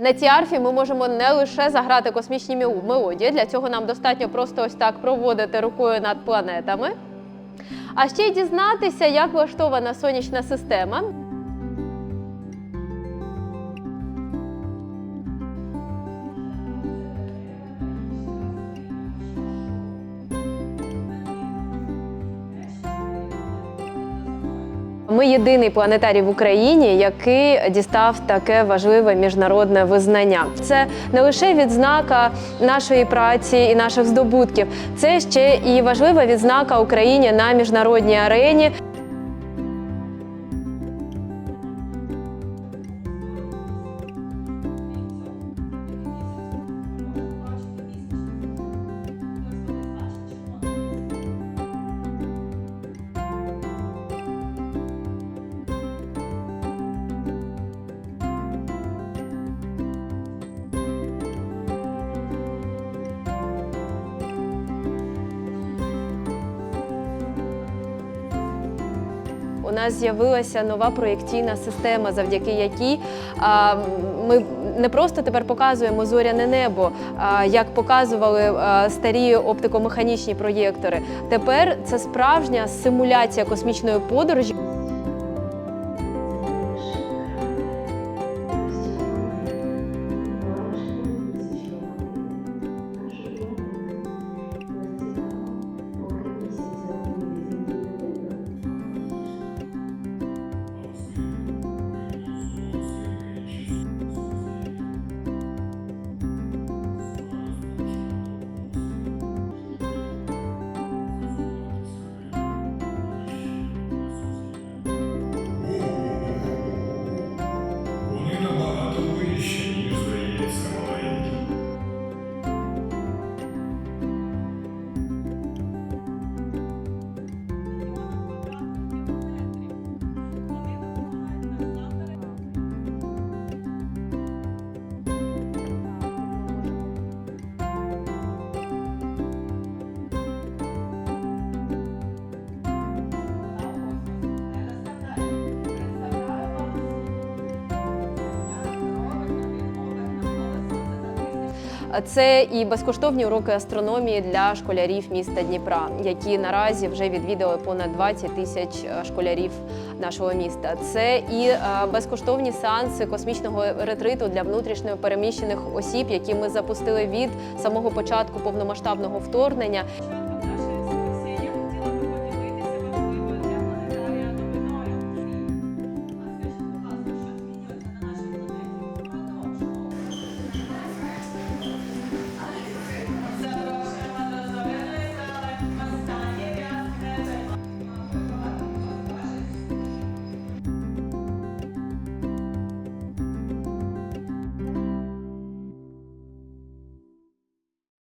На цій арфі ми можемо не лише заграти космічні мел- мелодії. Для цього нам достатньо просто ось так проводити рукою над планетами. А ще й дізнатися, як влаштована сонячна система. Ми єдиний планетарій в Україні, який дістав таке важливе міжнародне визнання. Це не лише відзнака нашої праці і наших здобутків, це ще і важлива відзнака Україні на міжнародній арені. У нас з'явилася нова проєкційна система, завдяки якій ми не просто тепер показуємо зоряне небо, як показували старі оптикомеханічні проєктори. Тепер це справжня симуляція космічної подорожі. Це і безкоштовні уроки астрономії для школярів міста Дніпра, які наразі вже відвідали понад 20 тисяч е, школярів нашого міста. Це і е, безкоштовні сеанси космічного ретриту для внутрішньо переміщених осіб, які ми запустили від самого початку повномасштабного вторгнення.